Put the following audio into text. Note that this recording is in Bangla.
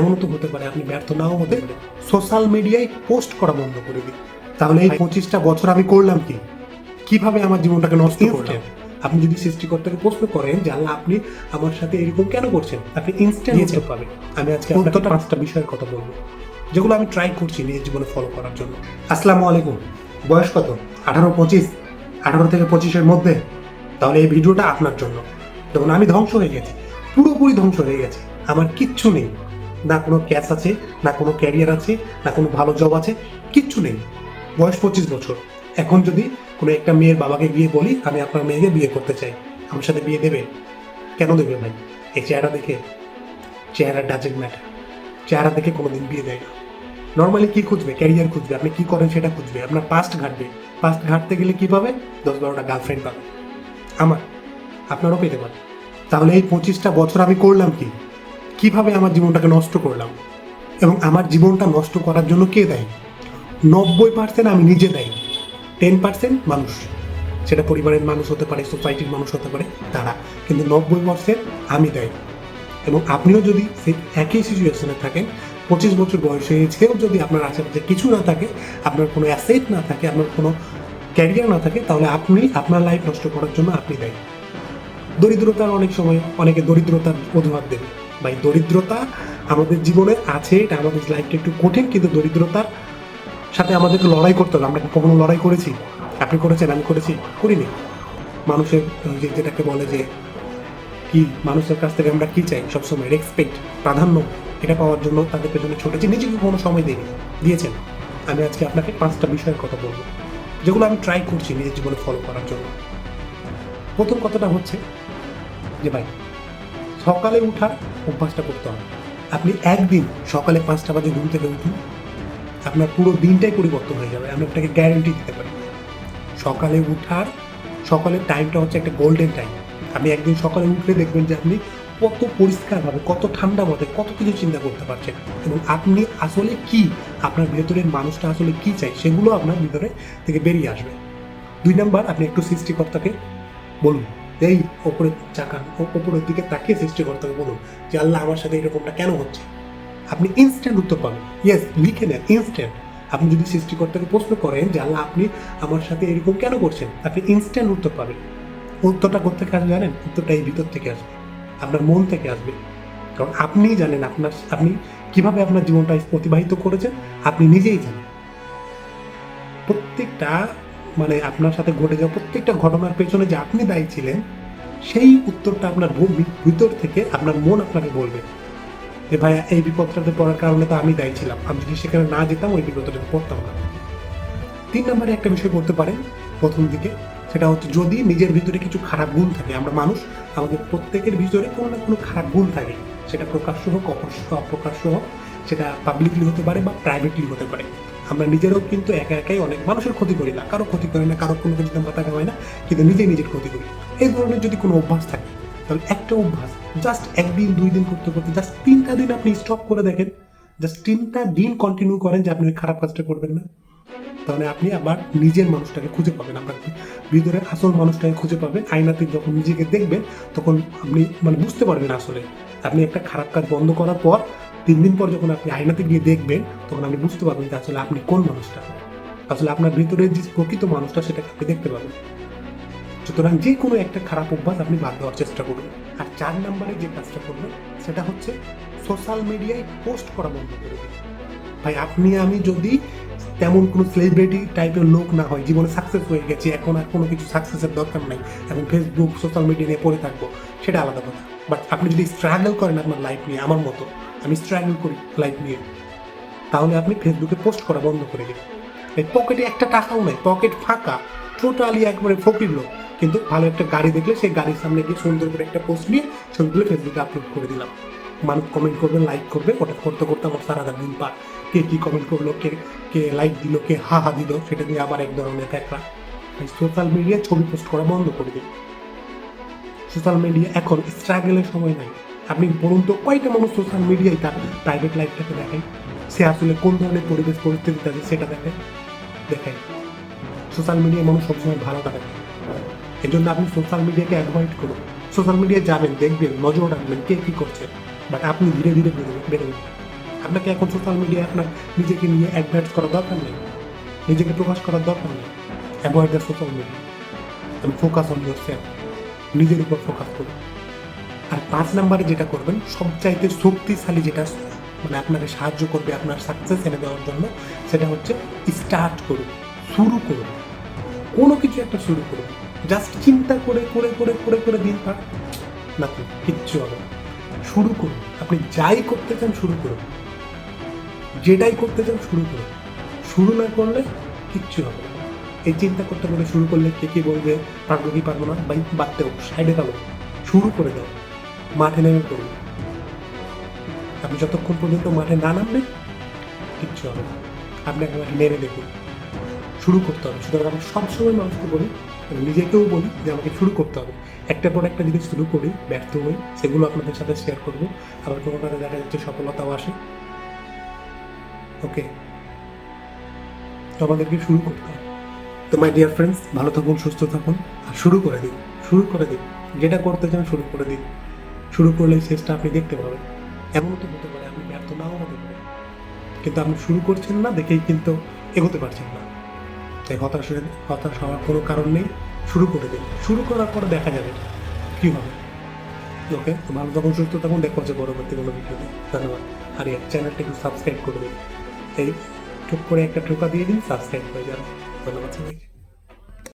এমনও তো হতে পারে আপনি ব্যর্থ নাও হতে পারে। সোশ্যাল মিডিয়ায় পোস্ট করা বন্ধ করে দিন। তাহলে এই পঁচিশটা বছর আমি করলাম কি? কীভাবে আমার জীবনটাকে নষ্ট করলাম? আপনি যদি সৃষ্টিকর্তাকে প্রশ্ন করেন যে আল্লাহ আপনি আমার সাথে এরকম কেন করছেন? আপনি ইনস্ট্যান্ট উত্তর পাবেন। আমি আজকে আপনাকে পাঁচটা বিষয়ের কথা বলব। যেগুলো আমি ট্রাই করছি নিজের জীবনে ফলো করার জন্য। আসসালামু আলাইকুম। বয়স কত? আঠারো পঁচিশ? আঠারো থেকে পঁচিশের মধ্যে? তাহলে এই ভিডিওটা আপনার জন্য। দেখুন আমি ধ্বংস হয়ে গেছি। পুরোপুরি ধ্বংস হয়ে গেছে। আমার কিচ্ছু নেই। না কোনো ক্যাশ আছে, না কোনো ক্যারিয়ার আছে, না কোনো ভালো জব আছে, কিচ্ছু নেই। বয়স পঁচিশ বছর। এখন যদি কোনো একটা মেয়ের বাবাকে গিয়ে বলি, আমি আপনার মেয়েকে বিয়ে করতে চাই। আমার সাথে বিয়ে দেবে? কেন দেবে ভাই? এই চেহারা দেখে চেহারা ডাজেন্ট ম্যাটার চেহারা দেখে কোনোদিন বিয়ে দেয় না। নর্মালি কী খুঁজবে? ক্যারিয়ার খুঁজবে। আপনি কী করেন সেটা খুঁজবে। আপনার পাস্ট ঘাটবে। পাস্ট ঘাটতে গেলে কী পাবে? দশ বারোটা গার্লফ্রেন্ড পাবে। আমার, আপনারও পেতে পারে। তাহলে এই পঁচিশটা বছর আমি করলাম কি? কীভাবে আমার জীবনটাকে নষ্ট করলাম? এবং আমার জীবনটা নষ্ট করার জন্য কে দেয়? নব্বই পার্সেন্ট আমি নিজে দেয়। টেন পার্সেন্ট মানুষ। সেটা পরিবারের মানুষ হতে পারে সোসাইটির মানুষ হতে পারে, তারা। কিন্তু নব্বই পার্সেন্ট আমি দেয়। এবং আপনিও যদি সেই একই সিচুয়েশনে থাকেন, পঁচিশ বছর বয়স হয়েছেও যদি আপনার আশেপাশে কিছু না থাকে, আপনার কোনো অ্যাসেট না থাকে, আপনার কোনো ক্যারিয়ার না থাকে, তাহলে আপনি আপনার লাইফ নষ্ট করার জন্য আপনি দেয়। দরিদ্রতার অনেক সময় অনেকে দরিদ্রতার অজুহাত দেবে ভাই, দরিদ্রতা আমাদের জীবনে আছে, এটা আমাদের লাইফটা একটু কঠিন, কিন্তু দরিদ্রতার সাথে আমাদেরকে লড়াই করতে হবে। আমরা কখনো লড়াই করেছি? আপনি করেছেন, আমি করেছি? করিনি। মানুষের যেটাকে বলে যে কি, মানুষের কাছ থেকে আমরা কি চাই? সবসময় রেসপেক্ট প্রাধান্য, এটা পাওয়ার জন্য তাদের পেছনে ছুটেছি নিজেকে কোনো সময় দিইনি দিয়েছেন। আমি আজকে আপনাকে পাঁচটা বিষয়ের কথা বলব, যেগুলো আমি ট্রাই করছি নিজের জীবনে ফলো করার জন্য। প্রথম কথাটা হচ্ছে যে ভাই সকালে উঠার অভ্যাসটা করতে হবে। আপনি একদিন সকালে পাঁচটা বাজে ঘুম থেকে উঠুন। আপনার পুরো দিনটাই পরিবর্তন হয়ে যাবে। আমি আপনাকে গ্যারেন্টি দিতে পারি। সকালে উঠার সকালের টাইমটা হচ্ছে একটা গোল্ডেন টাইম আপনি একদিন সকালে উঠলে দেখবেন যে আপনি কত পরিষ্কারভাবে, কত ঠান্ডা মতে, কত কিছু চিন্তা করতে পারছেন এবং আপনি আসলে কি, আপনার ভেতরের মানুষটা আসলে কি চাই সেগুলো আপনার ভিতরে থেকে বেরিয়ে আসবে। দুই নাম্বার, আপনি একটু সৃষ্টিকর্তাকে বলুন। এই ওপরের চাকান ও- ওপরের দিকে তাকিয়ে সৃষ্টিকর্তাকে বলুন যে আল্লাহ আমার সাথে এরকমটা কেন হচ্ছে? আপনি ইনস্ট্যান্ট উত্তর পাবেন। ইয়েস লিখে নেন ইনস্ট্যান্ট আপনি যদি সৃষ্টিকর্তাকে প্রশ্ন করেন যে আল্লাহ, আপনি আমার সাথে এরকম কেন করছেন? আপনি ইনস্ট্যান্ট উত্তর পাবেন। উত্তরটা কোথেকে আসবে জানেন? উত্তরটা এই ভিতর থেকে আসবে, আপনার মন থেকে আসবে। কারণ আপনিই জানেন আপনার, আপনি কীভাবে আপনার জীবনটা অতিবাহিত করেছেন, আপনি নিজেই জানেন। প্রত্যেকটা মানে আপনার সাথে ঘটে যাওয়া প্রত্যেকটা ঘটনার পেছনে যে আপনি দায়ী ছিলেন, সেই উত্তরটা আপনার ভিতর থেকে আপনার মন আপনাকে বলবে যে ভাই এই বিপদটাতে পড়ার কারণে তো আমি দায়ী ছিলাম। আমি যদি সেখানে না যেতাম, ওই বিপদটাতে পড়তাম না। তিন নম্বরে একটা বিষয় করতে পারেন, প্রথম দিকে। সেটা হচ্ছে যদি নিজের ভিতরে কিছু খারাপ গুণ থাকে, আমরা মানুষ, আমাদের প্রত্যেকের ভিতরে কোনো না কোনো খারাপ গুণ থাকে। সেটা প্রকাশ্য হোক, অপ্রকাশ্য হোক, সেটা পাবলিকলি হতে পারে বা প্রাইভেটলি হতে পারে। আমরা নিজেরাও কিন্তু একা একাই অনেক মানুষের ক্ষতি করি না। কারও ক্ষতি করি না, কারও কোনো কিছুতে মাথা কামাই না, কিন্তু নিজেই নিজের ক্ষতি করি। এই ধরনের যদি কোনো অভ্যাস থাকে, তাহলে একটা অভ্যাস জাস্ট একদিন, দুই দিন করতে করতে জাস্ট তিনটা দিন আপনি স্টপ করে দেখেন জাস্ট তিনটা দিন কন্টিনিউ করেন যে আপনি ওই খারাপ কাজটা করবেন না। তাহলে আপনি আবার নিজের মানুষটাকে খুঁজে পাবেন, আপনার ভিতরের আসল মানুষটাকে খুঁজে পাবেন। আয়নাতে যখন নিজেকে দেখবেন, তখন আপনি মানে বুঝতে পারবেন আসলে আপনি একটা খারাপ কাজ বন্ধ করার পর তিন দিন পর যখন আপনি আয়নাতে গিয়ে দেখবেন, তখন আপনি বুঝতে পারবেন যে আসলে আপনি কোন মানুষটা। আসলে আপনার ভিতরে যে প্রকৃত মানুষটা, সেটাকে আপনি দেখতে পাবেন সুতরাং যে কোনো একটা খারাপ অভ্যাস আপনি বাদ দেওয়ার চেষ্টা করুন আর চার নম্বরে যে কাজটা করবেন, সেটা হচ্ছে সোশ্যাল মিডিয়ায় পোস্ট করা বন্ধ করে দিন। ভাই, আপনি, আমি যদি তেমন কোনো সেলিব্রিটি টাইপের লোক না হয় জীবনে সাকসেস হয়ে গেছে, এখন আর কোনো কিছু সাকসেসের দরকার নাই এখন ফেসবুক সোশ্যাল মিডিয়া নিয়ে পড়ে থাকব, সেটা আলাদা কথা। বাট আপনি যদি স্ট্রাগল করেন আপনার লাইফ নিয়ে, আমার মতো, আমি স্ট্রাগল করি লাইফ নিয়ে, তাহলে আপনি ফেসবুকে পোস্ট করা বন্ধ করে দিন। এই পকেটে একটা টাকাও নেই পকেট ফাঁকা টোটালি একবারে ফকির লোক। কিন্তু ভালো একটা গাড়ি দেখলে সেই গাড়ির সামনে গিয়ে সুন্দর করে একটা পোস্ট নিয়ে ছবিগুলো ফেসবুকে আপলোড করে দিলাম। মানুষ কমেন্ট করবে লাইক করবে, ওটা করতে করতে আমার সারা দিন পার। কে কী কমেন্ট করল, কে কে লাইক দিল, কে হা হা দিল, সেটা নিয়ে আবার এক ধরনের একটা সোশ্যাল মিডিয়ায় ছবি পোস্ট করা বন্ধ করে দিন। সোশ্যাল মিডিয়া এখন স্ট্রাগলের সময় নাই। আপনি বলুন তো, কয়টা মানুষ সোশ্যাল মিডিয়ায় তার প্রাইভেট লাইফটাকে দেখেন? সে আসলে কোন ধরনের পরিবেশ পরিস্থিতিতে আছে সেটা দেখে দেখেন, সোশ্যাল মিডিয়ায় মানুষ সবসময় ভালোটা দেখে এই জন্য আপনি সোশ্যাল মিডিয়াকে অ্যাভয়েড করুন। সোশ্যাল মিডিয়ায় যাবেন, দেখবেন, নজর রাখবেন কে কী করছে। বাট আপনি ধীরে ধীরে বেরোবেন বেরোবেন আপনাকে এখন সোশ্যাল মিডিয়ায় আপনার নিজেকে নিয়ে অ্যাডভার্ট করার দরকার নেই। নিজেকে প্রকাশ করার দরকার নেই। Avoid the social media focus on yourself নিজের উপর ফোকাস করুন। আর পাঁচ নাম্বারে যেটা করবেন, সবচাইতে শক্তিশালী যেটা মানে আপনাকে সাহায্য করবে আপনার সাকসেস এনে দেওয়ার জন্য, সেটা হচ্ছে স্টার্ট করুন, শুরু করুন। কোনো কিছু একটা শুরু করুন। জাস্ট চিন্তা করে করে করে করে করে দিন পার। না কিচ্ছু হবে না। শুরু করুন। আপনি যাই করতে চান, শুরু করুন। যেটাই করতে চান, শুরু করুন। শুরু না করলে কিচ্ছু হবে না। এই চিন্তা করতে করে শুরু করলে কে কি বলবে? পারব কি পারব না বাইক বাদ দেবো সাইডে পাবো শুরু করে দাও, মাঠে নেমে পড়ুন আপনি যতক্ষণ পর্যন্ত মাঠে না নামবেন, কিচ্ছু হবে না। আপনি একবার নেমে দেখুন। শুরু করতে হবে। সুতরাং আমি সবসময় মানুষকে বলি নিজেকেও বলি যে আমাকে শুরু করতে হবে। একটা পর একটা জিনিস শুরু করি, ব্যর্থ হই, সেগুলো আপনাদের সাথে শেয়ার করব। আবার কোনো কাজে দেখা যাচ্ছে সফলতাও আসে। ওকে তো আমাদেরকে শুরু করতে হবে। তো মাই ডিয়ার ফ্রেন্ডস ভালো থাকুন, সুস্থ থাকুন। আর শুরু করে দিন, শুরু করে দিন। যেটা করতে চান শুরু করে দিন। শুরু করলে শেষটা আপনি দেখতে পাবেন। এমন তো হতে পারে, আপনি ব্যর্থ নাও হতে পারে। কিন্তু আপনি শুরু করছেন না, দেখেই কিন্তু এগোতে পারছেন না। তাই হতাশ হতাশ হওয়ার কোনো কারণ নেই। শুরু করে দিন। শুরু করার পরে দেখা যাবে কি হবে। ওকে ভালো থাকুন, সুস্থ থাকুন। দেখা হচ্ছে পরবর্তী কোনো ভিডিওতে ধন্যবাদ। আর এই চ্যানেলটা একটু সাবস্ক্রাইব করে দিন। এই টুক করে একটা টোকা দিয়ে দিন সাবস্ক্রাইব হয়ে যাবে। ধন্যবাদ সবাইকে